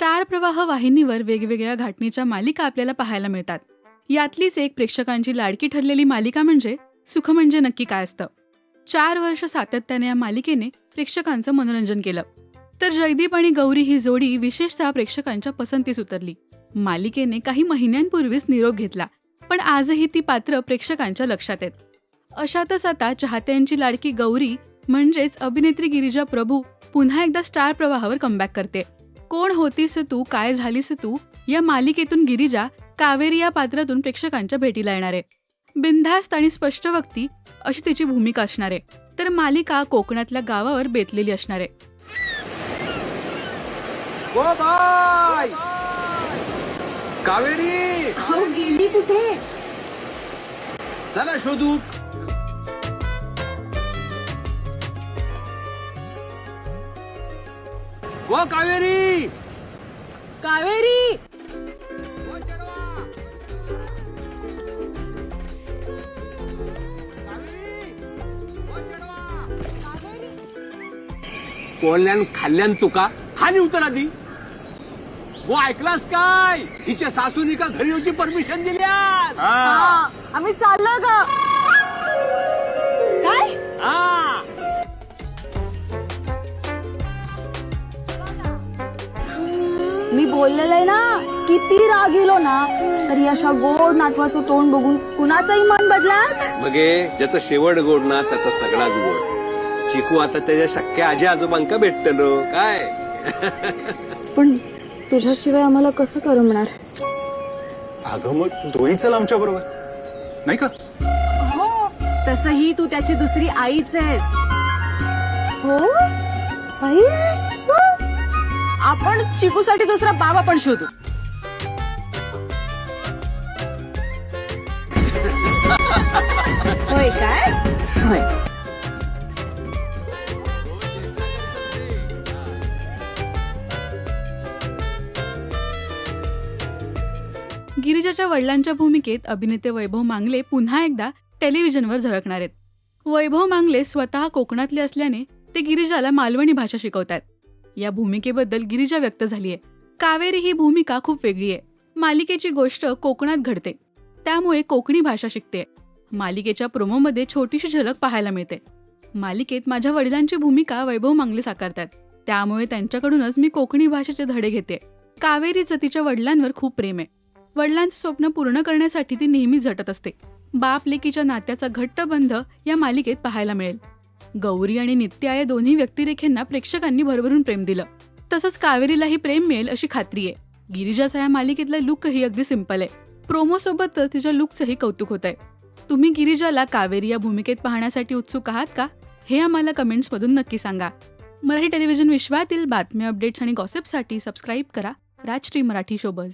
Star प्रवाह वाहिनीवर वेगवेगळ्या घाटणीच्या मालिका आपल्याला पाहायला मिळतात. यातलीच एक प्रेक्षकांची लाडकी ठरलेली मालिका म्हणजे सुख म्हणजे नक्की काय असतं. चार वर्ष सातत्याने या मालिकेने प्रेक्षकांचं मनोरंजन केलं. तर जयदीप आणि गौरी ही जोडी विशेषतः प्रेक्षकांच्या पसंतीस उतरली. मालिकेने काही महिन्यांपूर्वीच निरोप घेतला पण आजही ती पात्र प्रेक्षकांच्या लक्षात आहेत. अशातच आता चाहत्यांची लाडकी गौरी म्हणजेच अभिनेत्री गिरिजा प्रभू पुन्हा एकदा स्टार प्रवाहावर कमबॅक करते. कोण होतीस तू काय झालीस तू या मालिकेतून गिरिजा कावेरी या पात्रातून प्रेक्षकांच्या भेटीला येणार आहे. बिनधास्त आणि स्पष्ट वक्ती अशी तिची भूमिका असणार आहे. तर मालिका कोकणातल्या गावावर बेतलेली असणार आहे. कावेरी! अहो गेली कुठे? चला शोधू. ओ कावेरी कावेरी ओ चढवा. कावेरी, ओ चढवा. बोलल्यान खाल्ल्यान तुका खाली उतर आधी वो ऐकलास काय हिच्या सासूनी का घरी येऊची परमिशन दिल्यात हा आम्ही चाललो ग मी बोललेलं आहे ना किती राग येलो ना तरी अशा गोड नातवाचं तोंड बघून कुणाचंही मन बदलात? मगे ज्याचं शेवट गोड ना त्याचा सगळाच गोड. चिकू आता त्याच्या शक्य आजी आजोबांका भेटतलो. काय? पण तुझ्याशिवाय आम्हाला कसं करमणार अगं मग तोही चल आमच्या बरोबर. नाही का? हो तसही तू त्याची दुसरी आईच आहेस. हो? आई. आपण चिकूसाठी दुसरा बाबा पण शोधू. होय काय? होय. गिरिजाच्या वडिलांच्या भूमिकेत अभिनेते वैभव मांगले पुन्हा एकदा टेलिव्हिजनवर झळकणार आहेत. वैभव मांगले स्वतः कोकणातले असल्याने ते गिरिजाला मालवणी भाषा शिकवतात या भूमिकेबद्दल गिरिजा व्यक्त झालीय. कावेरी ही भूमिका खूप वेगळी आहे. मालिकेची गोष्ट कोकणात घडते. त्यामुळे कोकणी भाषा शिकते. मालिकेच्या प्रोमोमध्ये छोटीशी झलक पाहायला मिळते. मालिकेत माझ्या वडिलांची भूमिका वैभव मांगले साकारतात. त्यामुळे त्यांच्याकडूनच मी कोकणी भाषेचे धडे घेते. कावेरीचं तिच्या वडिलांवर खूप प्रेम आहे. वडिलांचं स्वप्न पूर्ण करण्यासाठी ती नेहमी झटत असते. बाप लेकीच्या नात्याचा घट्ट बंध या मालिकेत पाहायला मिळेल. गौरी आणि नित्या या दोन्ही व्यक्तिरेखेंना प्रेक्षकांनी भरभरून प्रेम दिलं. तसंच कावेरीलाही प्रेम मिळेल अशी खात्री आहे. गिरिजाचा या मालिकेतला लुकही अगदी सिंपल आहे. प्रोमोसोबतच तिच्या लुकचंही कौतुक होत आहे तुम्ही गिरिजाला कावेरी या भूमिकेत पाहण्यासाठी उत्सुक आहात का? हे आम्हाला कमेंट्समधून नक्की सांगा. मराठी टेलिव्हिजन विश्वातील बातम्या अपडेट्स आणि गॉसिपसाठी सबस्क्राईब करा. राजश्री मराठी शोबज.